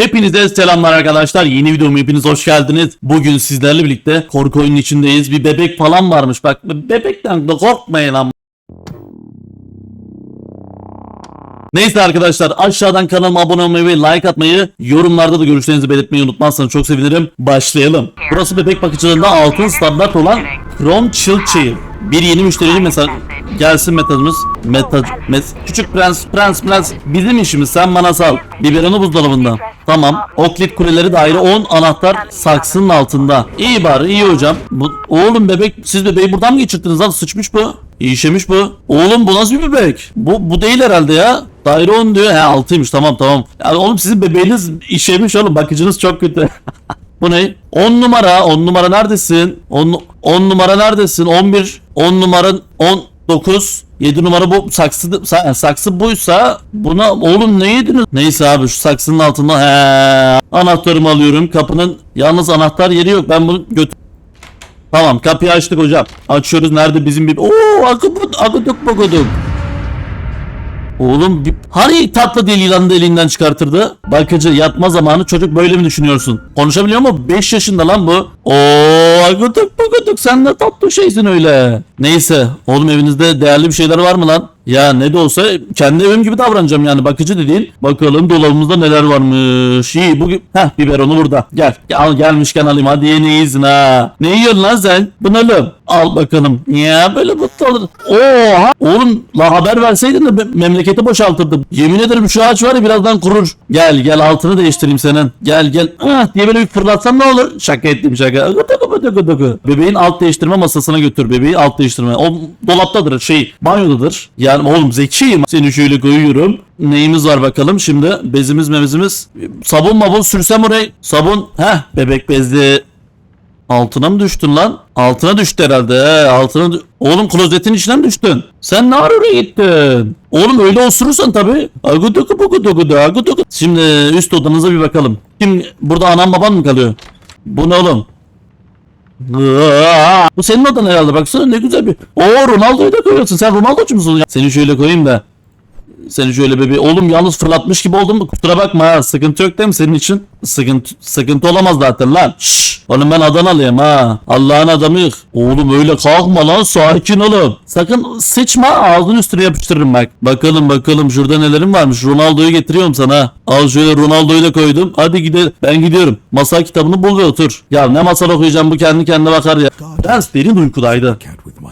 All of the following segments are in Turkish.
Hepinize selamlar arkadaşlar. Yeni videoma hepiniz hoş geldiniz. Bugün sizlerle birlikte korku oyunun içindeyiz. Bir bebek falan varmış. Bak bebekten de korkmayın ama. Neyse arkadaşlar aşağıdan kanalıma abone olmayı ve like atmayı, yorumlarda da görüşlerinizi belirtmeyi unutmazsanız çok sevinirim. Başlayalım. Burası bebek bakıcılığında altın standart olan Chrome Chill Chair. Bir yeni müşteri mesela Gelsin metajımız. Metaj, met, küçük prens, prens, prens. Bizim işimiz sen bana sal. Biberonu buzdolabından. Tamam. Oklit kuleleri daire 10 anahtar saksının altında. İyi bari iyi hocam. Bu, oğlum bebek siz bebeği buradan mı geçirdiniz lan? Sıçmış bu. İyişemiş bu. Oğlum bu nasıl bir bebek? Bu, bu değil herhalde ya. Daire 10 diyor. He 6'ymış tamam tamam. Yani oğlum sizin bebeğiniz işemiş oğlum. Bakıcınız çok kötü. Bu ne? 10 numara, 10 numara neredesin? 10 10 numara neredesin? 11 10 numaran 10 9 7 numara bu saksı saksı buysa buna oğlum ne yediniz? Neyse abi şu saksının altında he anahtarımı alıyorum. Kapının yalnız anahtar yeri yok. Ben bunu götür Tamam kapıyı açtık hocam. Açıyoruz. Nerede bizim bir Oo akıp akıdık bakıdık. Oğlum bir... hani tatlı dil yılanı elinden çıkartırdı. Bakıcı yatma zamanı çocuk böyle mi düşünüyorsun? Konuşabiliyor mu? 5 yaşında lan bu. Oo akıdık bakıdık sen ne tatlı şeysin öyle. Neyse oğlum evinizde değerli bir şeyler var mı lan? Ya ne de olsa kendi evim gibi davranacağım yani bakıcı da değil. Bakalım dolabımızda neler varmış. İyi bugün heh biberonu burada. Gel al gelmişken alayım hadi yeni iyisin ha. Ne yiyorsun lan sen? Bunalım. Al bakalım. Ya böyle mutlu olur. Oha. Oğlum la haber verseydin de memleketi boşaltırdım. Yemin ederim şu ağaç var ya birazdan kurur. Gel gel altını değiştireyim senin. Gel gel. Ah diye böyle bir fırlatsam ne olur? Şaka ettim şaka. Bebeğin alt değiştirme masasına götür. Bebeği alt değiştirme. O dolaptadır şey banyodadır. Yani oğlum zekiyim. Seni şöyle koyuyorum. Neyimiz var bakalım şimdi? Bezimiz memizimiz. Sabun mabun sürsem oraya. Sabun. Heh bebek bezli. Altına mı düştün lan? Altına düştü herhalde. He, altına Oğlum klozetin içine mi düştün? Sen ne ara oraya gittin? Oğlum öyle osurursan tabii. Aguduku bugudugudu aguduku. Şimdi üst odanıza bir bakalım. Kim burada anam baban mı kalıyor? Bu ne oğlum? Bu senin odan herhalde baksana ne güzel bir. Oo Ronaldo'yu da koyuyorsun. Sen Ronaldo'cu musun? Seni şöyle koyayım da. Seni şöyle bebeği. Oğlum yalnız fırlatmış gibi oldun mu? Kusura bakma ha. Sıkıntı yok değil mi senin için? Sıkıntı, sıkıntı olamaz zaten lan. Şşş. Oğlum ben Adanalıyım ha. Allah'ın adamıyık. Oğlum öyle kalkma lan. Sakin olun. Sakın sıçma. Ağzının üstüne yapıştırırım bak. Bakalım bakalım şurada nelerim varmış. Ronaldo'yu getiriyorum sana. Al şöyle Ronaldo'yu da koydum. Hadi gidelim. Ben gidiyorum. Masal kitabını bul ve otur. Ya ne masal okuyacağım bu kendi kendine bakar ya. Prens derin uykudaydı.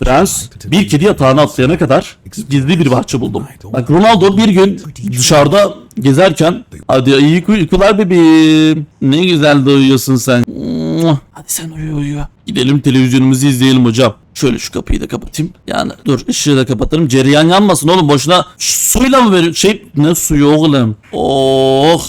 Prens bir kedi yatağına atlayana kadar gizli bir bahçe buldum. Bak Ronaldo bir gün dışarıda gezerken hadi iyi uykular bebeğim. Ne güzel de uyuyorsun sen. Hadi sen uyu uyu. Gidelim televizyonumuzu izleyelim hocam. Şöyle şu kapıyı da kapatayım. Yani dur ışığı da kapatalım. Cereyan yanmasın oğlum boşuna. Suyla mı veriyor? Şey ne suyu oğlum? Oh.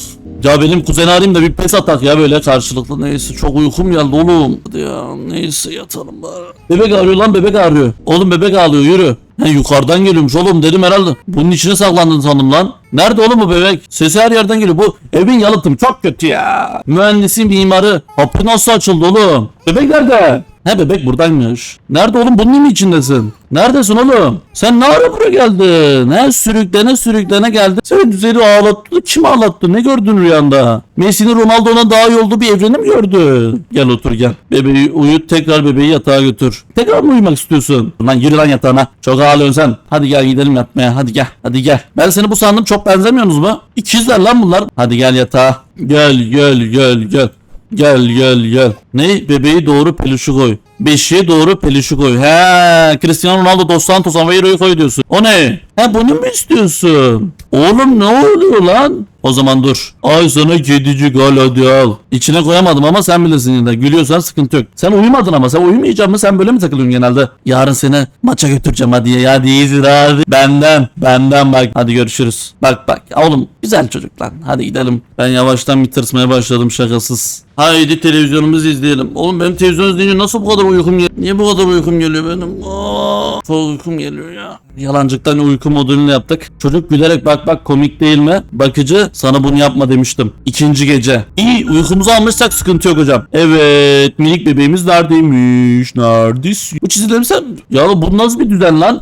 Ya benim kuzeni arayayım da bir pes atak ya böyle karşılıklı. Neyse çok uykum geldi oğlum. Hadi ya neyse yatalım bari. Bebek ağrıyor lan bebek ağrıyor. Oğlum bebek ağlıyor yürü. He yukarıdan geliyormuş oğlum dedim herhalde. Bunun içine saklandın sandım lan. Nerede oğlum bu bebek? Sesi her yerden geliyor. Bu evin yalıtım çok kötü ya. Mühendisin mimarı. Kapı nasıl açıldı oğlum? Bebek nerede? He bebek buradaymış. Nerede oğlum bunun içindesin? Neredesin oğlum? Sen ne ara buraya geldin? He sürüklene sürüklene geldin. Seni düzeli ağlattı. Kim ağlattı? Ne gördün rüyanda? Messi'nin Ronaldo'na daha iyi olduğu bir evreni mi gördün? Gel otur gel. Bebeği uyut tekrar bebeği yatağa götür. Tekrar mı uyumak istiyorsun? Lan gir lan yatağına. Çok ağlıyorsun sen. Hadi gel gidelim yatmaya. Hadi gel. Hadi gel. Ben seni bu sandım çok benzemiyorsunuz mu? İkizler lan bunlar. Hadi gel yatağa. Gel gel gel gel. Gel gel gel. Ne? Bebeği doğru peluşu koy. Beşiğe doğru peluşu koy. He, Cristiano Ronaldo Dos Santos Aveiro'yu koy diyorsun. O ne? He bunu mu istiyorsun? Oğlum ne oluyor lan? O zaman dur. Ay sana kedicik al hadi al. İçine koyamadım ama sen bilirsin yine. Gülüyorsan sıkıntı yok. Sen uyumadın ama sen uyumayacaksın mı? Sen böyle mi takılıyorsun genelde? Yarın seni maça götüreceğim hadi ya. Hadi iyisin hadi. Benden. Benden bak. Hadi görüşürüz. Bak bak. Oğlum güzel çocuk lan. Hadi gidelim. Ben yavaştan bir tırsmaya başladım şakasız. Haydi televizyonumuzu izleyelim. Oğlum benim televizyon izleyince nasıl bu kadar uykum geliyor? Niye bu kadar uykum geliyor benim? Aa, çok uykum geliyor ya. Yalancıktan uyku modülünü yaptık. Çocuk gülerek bak bak komik değil mi? Bakıcı sana bunu yapma demiştim. İkinci gece. İyi uykumuzu almışsak sıkıntı yok hocam. Evet minik bebeğimiz neredeymiş? Neredesin? Bu çizilerim sen... Ya bu nasıl bir düzen lan?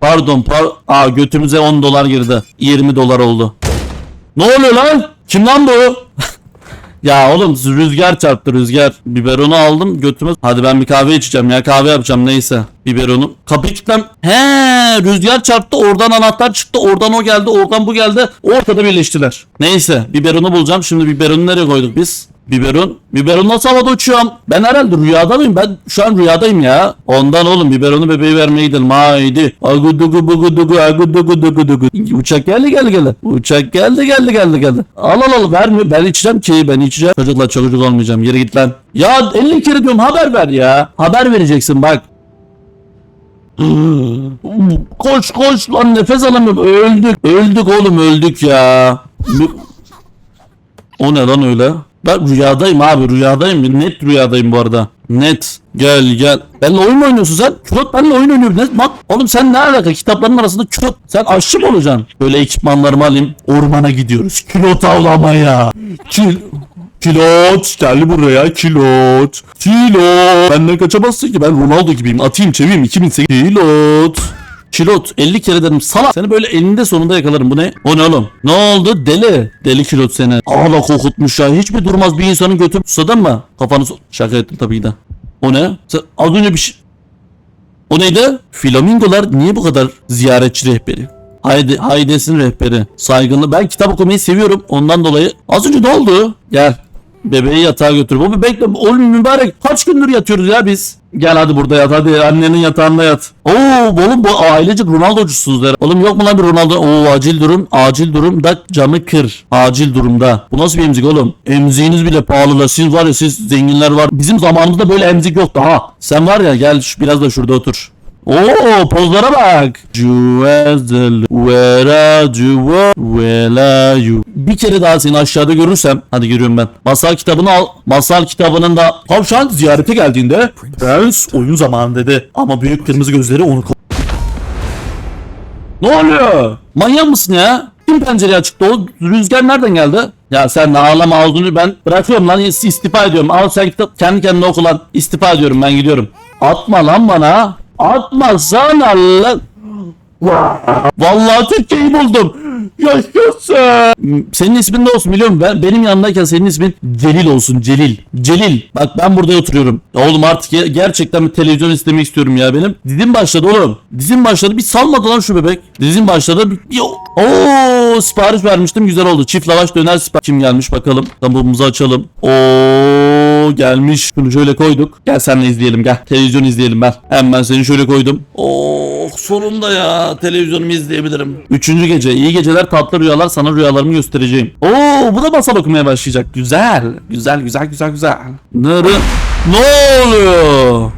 Pardon par... Aa götümüze 10 dolar girdi. 20 dolar oldu. Ne oluyor lan? Kim lan bu? Ya oğlum rüzgar çarptı rüzgar. Biberonu aldım götüme. Hadi ben bir kahve içeceğim ya kahve yapacağım neyse. Biberonu. Kapıyı kilitlem. He rüzgar çarptı oradan anahtar çıktı oradan o geldi oradan bu geldi. Ortada birleştiler. Neyse biberonu bulacağım. Şimdi biberonu nereye koyduk biz? Biberon. Biberon nasıl havada uçuyorum? Ben herhalde rüyada mıyım? Ben şu an rüyadayım ya. Ondan oğlum biberonu bebeği vermeye gidelim. Haydi. Agudugu bugudugu agudugu dugu dugu. Uçak geldi geldi geldi. Uçak geldi geldi geldi geldi. Al al al vermiyor. Ben içeceğim ki ben içeceğim. Çocukla çocuk olmayacağım. Yere git lan. Ya 50 kere diyorum haber ver ya. Haber vereceksin bak. koş koş lan nefes alamıyorum. Öldük. Öldük oğlum öldük ya. O ne lan öyle? Ben rüyadayım abi rüyadayım. Net rüyadayım bu arada. Net. Gel gel. Benle oyun mu oynuyorsun sen? Külot benle oyun oynuyor. Ne? Bak oğlum sen ne alaka? Kitapların arasında külot. Sen aşçı mı olacaksın? Böyle ekipmanlarımı alayım. Ormana gidiyoruz. Külot avlamaya. Kil... Kilot gel buraya kilot. Kilot. Benden kaçamazsın ki ben Ronaldo gibiyim. Atayım çevireyim 2008. Kilot. Kilot 50 kere dedim salak. Seni böyle elinde sonunda yakalarım. Bu ne? O ne oğlum? Ne oldu? Deli. Deli kilot seni. Ağla kokutmuş ya. Hiç mi durmaz bir insanın götü susadın mı? Kafanı Şaka ettim tabii de. O ne? Sen az önce bir şey... O neydi? Flamingolar niye bu kadar ziyaretçi rehberi? Haydi, Haydes'in rehberi. Saygınlı. Ben kitap okumayı seviyorum. Ondan dolayı. Az önce ne oldu? Gel. Bebeği yatağa götür. Bu bebek de oğlum mübarek. Kaç gündür yatıyoruz ya biz. Gel hadi burada yat hadi annenin yatağında yat. Oo oğlum bu ailecek Ronaldo'cusunuz der. Oğlum yok mu lan bir Ronaldo? Oo acil durum acil durumda camı kır. Acil durumda. Bu nasıl bir emzik oğlum? Emziğiniz bile pahalı. Siz var ya siz zenginler var. Bizim zamanımızda böyle emzik yoktu ha. Sen var ya gel biraz da şurada otur. Oo pozlara bak. Are you? Where are you? Bir kere daha seni aşağıda görürsem, hadi görüyorum ben. Masal kitabını al. Masal kitabının da tavşan ziyarete geldiğinde prens oyun zamanı dedi. Ama büyük kırmızı gözleri onu Ne oluyor? Manyak mısın ya? Kim pencereyi açıktı o? Rüzgar nereden geldi? Ya sen de ağlama ağzını ben bırakıyorum lan istifa ediyorum. Al sen kitap kendi kendine oku lan. İstifa ediyorum ben gidiyorum. Atma lan bana. Atma sana lan. Vallahi Türkiye'yi buldum. Yaşasın. Senin ismin ne olsun biliyor? Ben, benim yanımdayken senin ismin Celil olsun. Celil. Celil. Bak ben burada oturuyorum. Oğlum artık ge- gerçekten bir televizyon istemek istiyorum ya benim. Dizim başladı oğlum. Dizim başladı. Bir salmadı lan şu bebek. Dizim başladı. Bir... Oo sipariş vermiştim. Güzel oldu. Çift lavaş döner sipariş. Kim gelmiş bakalım. Tabağımızı açalım. Oo gelmiş. Şunu şöyle koyduk. Gel seninle izleyelim gel. Televizyon izleyelim ben. Hemen seni şöyle koydum. Oh sonunda ya televizyonumu izleyebilirim. Üçüncü gece. iyi geceler tatlı rüyalar sana rüyalarımı göstereceğim. Oo bu da masal okumaya başlayacak. Güzel. Güzel güzel güzel güzel. Nere? Ne oluyor?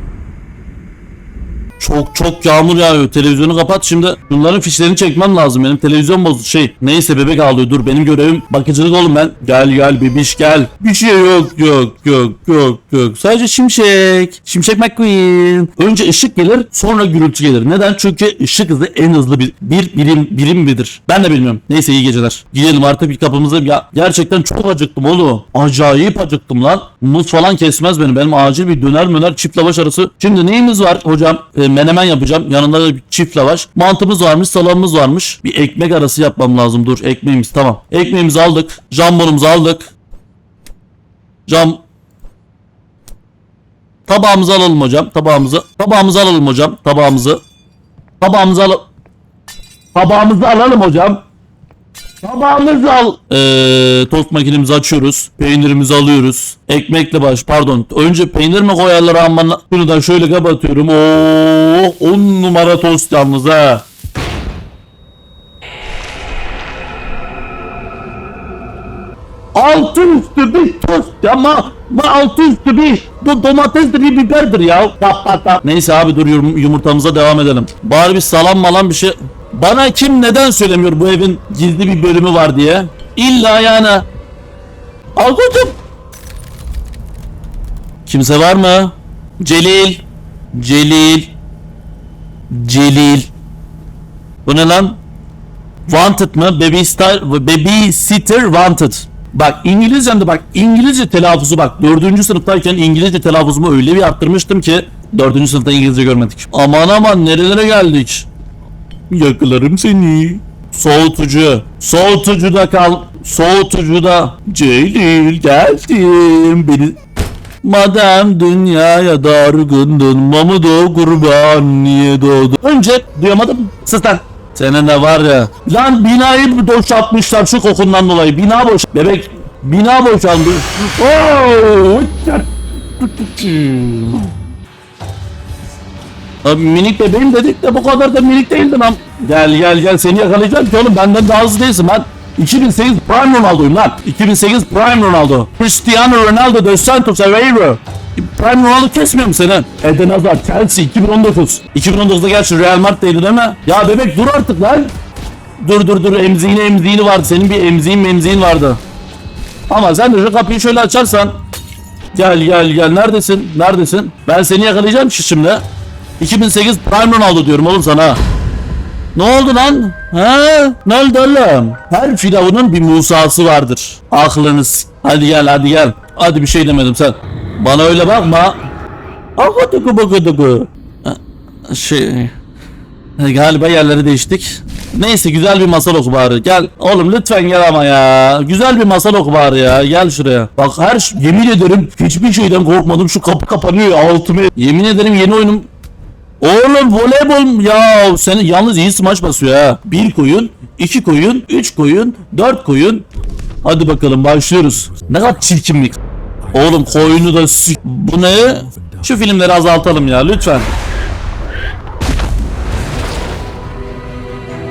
Çok çok yağmur yağıyor. Televizyonu kapat şimdi. Bunların fişlerini çekmem lazım. Benim televizyon bozdu şey. Neyse bebek ağlıyor. Dur benim görevim bakıcılık oğlum ben. Gel gel bebiş gel. Bir şey yok yok yok yok yok. Sadece şimşek. Şimşek McQueen. Önce ışık gelir sonra gürültü gelir. Neden? Çünkü ışık hızı en hızlı bir, bir birim birim midir? Ben de bilmiyorum. Neyse iyi geceler. Gidelim artık bir kapımızı. Ya, gerçekten çok acıktım oğlum. Acayip acıktım lan. Muz falan kesmez beni. Benim acil bir döner möner çift lavaş arası. Şimdi neyimiz var hocam? E, menemen yapacağım. Yanında da bir çift lavaş. Mantımız varmış, salamımız varmış. Bir ekmek arası yapmam lazım. Dur ekmeğimiz tamam. Ekmeğimizi aldık. Jambonumuzu aldık. Cam Tabağımızı alalım hocam. Tabağımızı. Tabağımızı alalım hocam. Tabağımızı. Tabağımızı alalım. Tabağımızı alalım hocam. Tabağımızı al. Ee, tost makinemizi açıyoruz. Peynirimizi alıyoruz. Ekmekle baş pardon. Önce peynir mi koyarlar aman. Bunu da şöyle kapatıyorum. Oo, 10 numara tost yalnız ha. Altı üstü bir tost ama ma altı üstü bir bu domatesdir biberdir ya. Neyse abi dur yum- yumurtamıza devam edelim. Bari bir salam malan bir şey. Bana kim neden söylemiyor bu evin gizli bir bölümü var diye. İlla yani. Koydum. Kimse var mı? Celil. Celil. Celil. Bu ne lan? Wanted mı? Baby star, baby sitter wanted. Bak İngilizcemde bak İngilizce telaffuzu bak. Dördüncü sınıftayken İngilizce telaffuzumu öyle bir arttırmıştım ki dördüncü sınıfta İngilizce görmedik. Aman aman nerelere geldik. Yakalarım seni. Soğutucu. Soğutucuda kal. Soğutucuda Celil geldim beni Madem dünyaya dargındın Mamudo kurban niye doğdu Önce duyamadım Sus lan Senin de var ya Lan binayı boşaltmışlar şu kokundan dolayı Bina boş Bebek Bina boşaldı Oo! Abi minik bebeğim dedik de bu kadar da minik değildin am. Gel gel gel seni yakalayacağım ki oğlum benden daha hızlı değilsin ben. 2008 Prime Ronaldo'yum lan. 2008 Prime Ronaldo. Cristiano Ronaldo dos Santos Aveiro. Prime Ronaldo kesmiyor mu seni? Eden Hazard, Chelsea 2019. 2019'da gerçi Real Madrid'deydi değil mi? Ya bebek dur artık lan. Dur dur dur emziğini emziğini vardı. Senin bir emziğin memziğin vardı. Ama sen de şu kapıyı şöyle açarsan. Gel gel gel neredesin? Neredesin? Ben seni yakalayacağım şimdi. 2008 Prime Ronaldo diyorum oğlum sana. Ne oldu lan? Ha? Ne oldu oğlum? Her firavunun bir Musa'sı vardır. Aklınız. Hadi gel hadi gel. Hadi bir şey demedim sen. Bana öyle bakma. Akadıkı bakıdıkı. Şey... Galiba yerleri değiştik. Neyse güzel bir masal oku bari. Gel oğlum lütfen gel ama ya. Güzel bir masal oku bari ya. Gel şuraya. Bak her yemin ederim hiçbir şeyden korkmadım. Şu kapı kapanıyor altıma. Yemin ederim yeni oyunum Oğlum voleybol ya senin yalnız iyi smaç basıyor ha. Bir koyun, iki koyun, üç koyun, dört koyun. Hadi bakalım başlıyoruz. Ne kadar çirkin bir Oğlum koyunu da s- Bu ne? Şu filmleri azaltalım ya lütfen.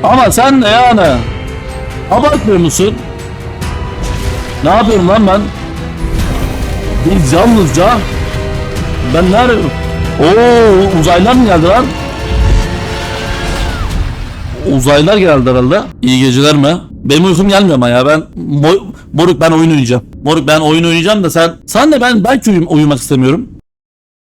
Ama sen de yani. Abartmıyor musun? Ne yapıyorum lan ben? Biz yalnızca ben nerede? Oo uzaylılar mı geldi lan? Uzaylılar geldi herhalde. İyi geceler mi? Benim uykum gelmiyor ama ya ben Mo- Moruk ben oyun oynayacağım. Moruk ben oyun oynayacağım da sen sen de ben belki uyum- uyumak istemiyorum.